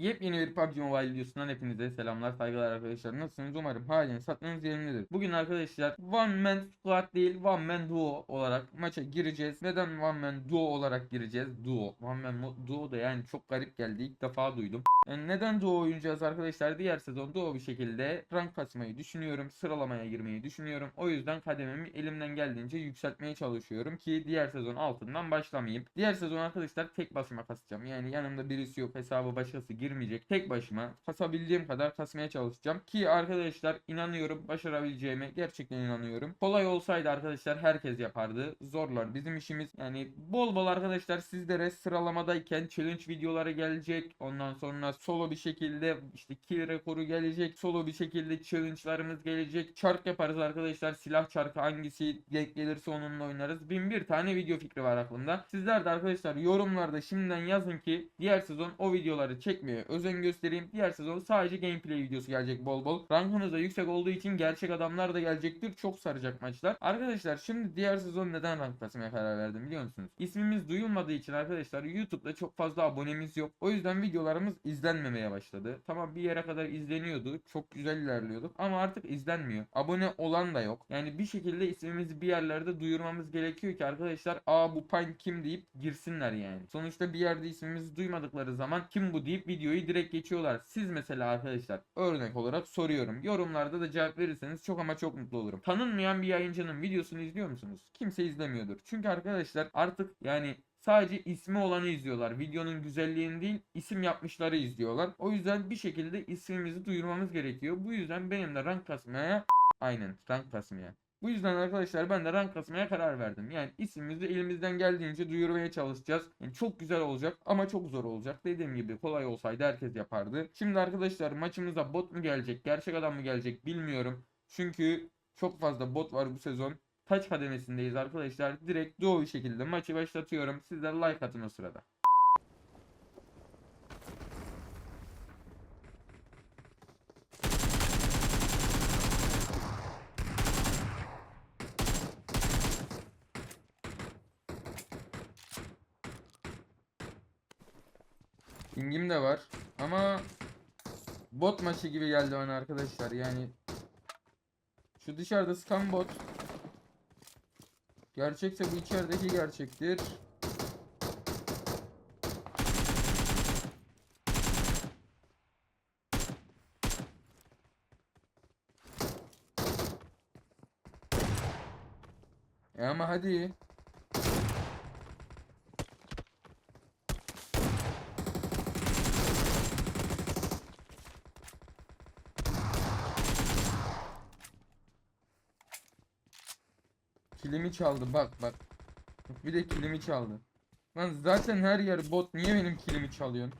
Yepyeni bir PUBG Mobile videosundan hepinize selamlar saygılar arkadaşlar. Nasılsınız umarım haliniz sattığınız yerindedir. Bugün arkadaşlar One Man Squad değil One Man Duo olarak maça gireceğiz. Neden One Man Duo olarak gireceğiz? Duo. One Man Duo da yani çok garip geldi. İlk defa duydum. Yani neden Duo oynayacağız arkadaşlar? Diğer sezon Duo bir şekilde rank kasmayı düşünüyorum. Sıralamaya girmeyi düşünüyorum. O yüzden kadememi elimden geldiğince yükseltmeye çalışıyorum ki diğer sezon altından başlamayayım. Diğer sezon arkadaşlar tek başıma kasacağım. Yani yanımda birisi yok. Hesabı başkası girmeyecek. Tek başıma kasabildiğim kadar kasmaya çalışacağım. Ki arkadaşlar inanıyorum başarabileceğime gerçekten inanıyorum. Kolay olsaydı arkadaşlar herkes yapardı. Zorlar bizim işimiz. Yani bol bol arkadaşlar sizlere sıralamadayken challenge videoları gelecek. Ondan sonra solo bir şekilde işte kill rekoru gelecek. Solo bir şekilde challenge'larımız gelecek. Çark yaparız arkadaşlar. Silah çarkı hangisi denk gelirse onunla oynarız. Bin bir tane video fikri var aklımda. Sizler de arkadaşlar yorumlarda şimdiden yazın ki diğer sezon o videoları çekmeye özen göstereyim. Diğer sezon sadece gameplay videosu gelecek bol bol. Rankınız da yüksek olduğu için gerçek adamlar da gelecektir. Çok saracak maçlar. Arkadaşlar şimdi diğer sezon neden rank kasmaya karar verdim biliyor musunuz? İsmimiz duyulmadığı için arkadaşlar YouTube'da çok fazla abonemiz yok. O yüzden videolarımız izlenmemeye başladı. Tamam bir yere kadar izleniyordu. Çok güzel ilerliyorduk ama artık izlenmiyor. Abone olan da yok. Yani bir şekilde ismimizi bir yerlerde duyurmamız gerekiyor ki arkadaşlar aa bu Pine kim deyip girsinler yani. Sonuçta bir yerde ismimizi duymadıkları zaman kim bu deyip videoyu direkt geçiyorlar. Siz mesela arkadaşlar örnek olarak soruyorum. Yorumlarda da cevap verirseniz çok ama çok mutlu olurum. Tanınmayan bir yayıncının videosunu izliyor musunuz? Kimse izlemiyordur. Çünkü arkadaşlar artık yani Sadece ismi olanı izliyorlar. Videonun güzelliğini değil, isim yapmışları izliyorlar. O yüzden bir şekilde ismimizi duyurmamız gerekiyor. Bu yüzden benim de rank kasmaya aynen rank kasmaya. Bu yüzden arkadaşlar ben de rank kasmaya karar verdim. Yani ismimizi elimizden geldiğince duyurmaya çalışacağız. Yani çok güzel olacak ama çok zor olacak. Dediğim gibi kolay olsaydı herkes yapardı. Şimdi arkadaşlar maçımıza bot mu gelecek, gerçek adam mı gelecek bilmiyorum. Çünkü çok fazla bot var bu sezon. Taç kademesindeyiz arkadaşlar. Direkt doğru şekilde maçı başlatıyorum. Sizler like atın o sırada. Pingim de var ama bot maçı gibi geldi bana arkadaşlar yani şu dışarıda sıkan bot Gerçekse bu içerideki gerçektir. E ama hadi. Kilimi çaldı bak bak. Bir de kilimi çaldı. Lan zaten her yer bot. Niye benim kilimi çalıyorsun?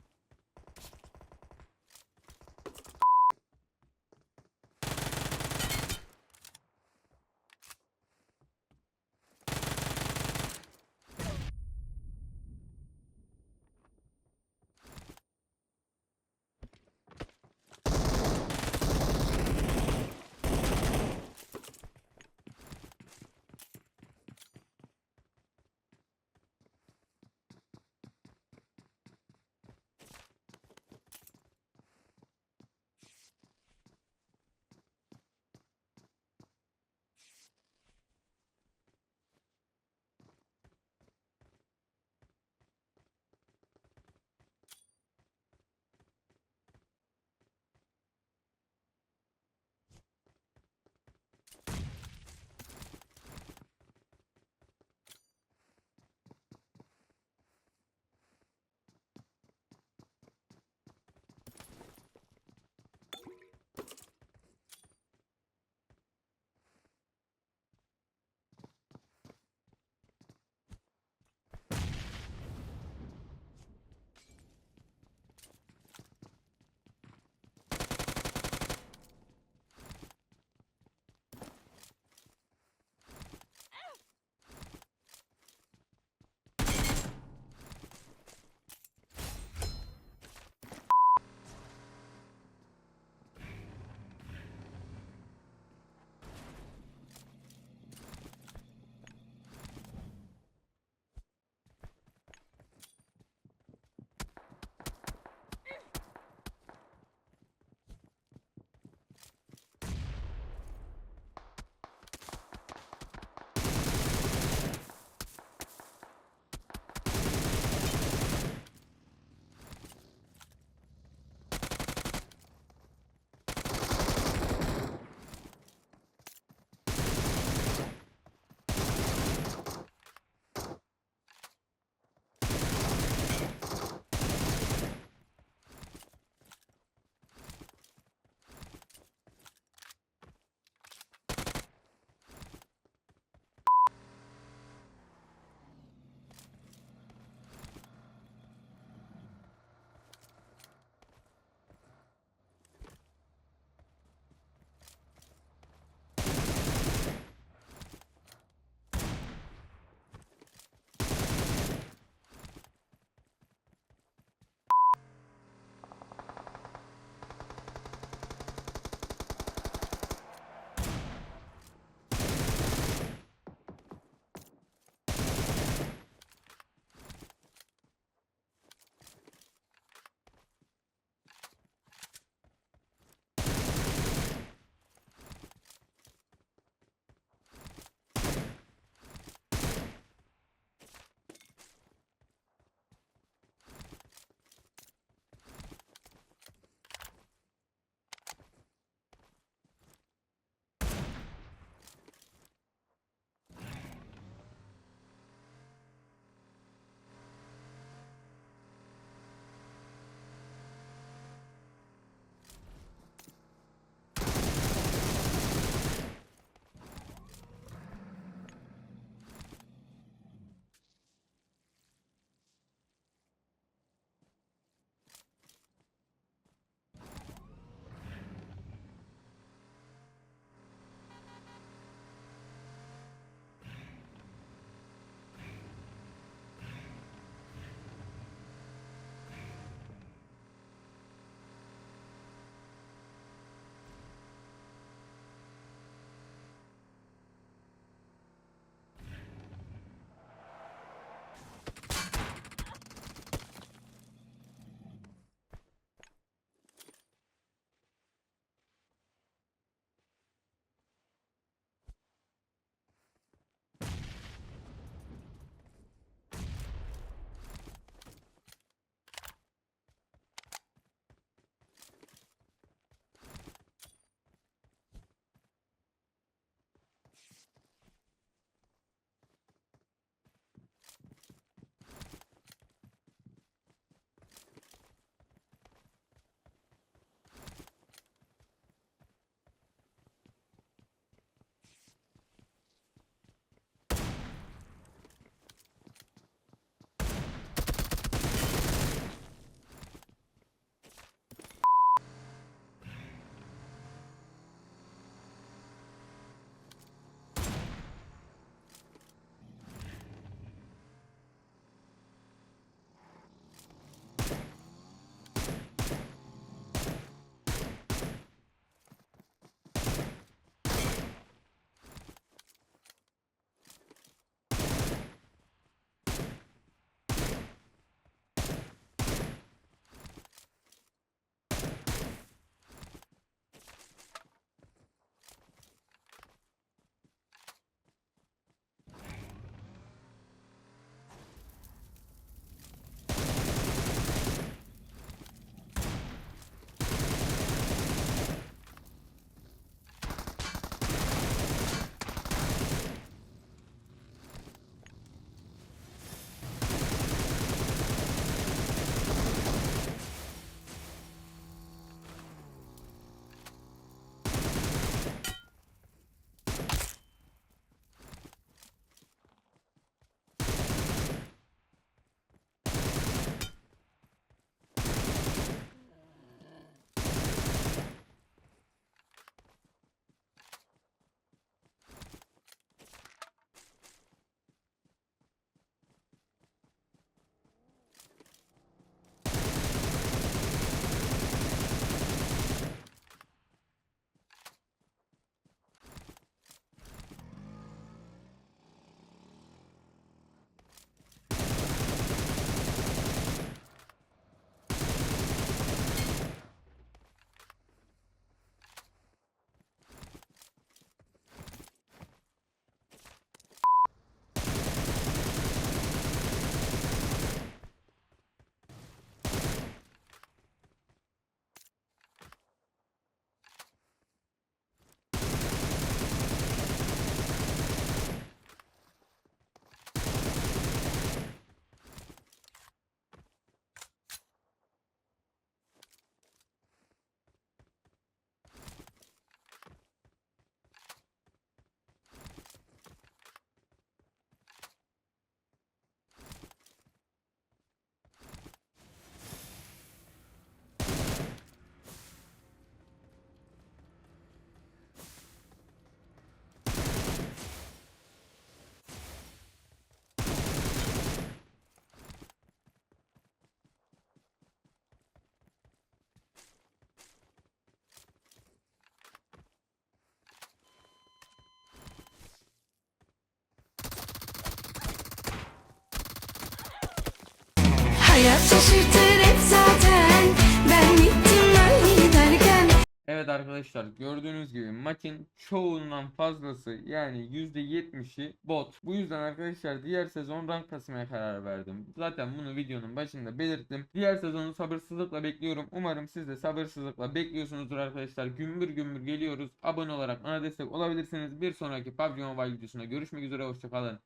Evet arkadaşlar gördüğünüz gibi maçın çoğundan fazlası yani %70'i bot. Bu yüzden arkadaşlar diğer sezon rank kasmaya karar verdim. Zaten bunu videonun başında belirttim. Diğer sezonu sabırsızlıkla bekliyorum. Umarım siz de sabırsızlıkla bekliyorsunuzdur arkadaşlar. Gümbür gümbür geliyoruz. Abone olarak bana destek olabilirsiniz. Bir sonraki PUBG Mobile videosunda görüşmek üzere. Hoşçakalın.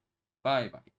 Bay bay.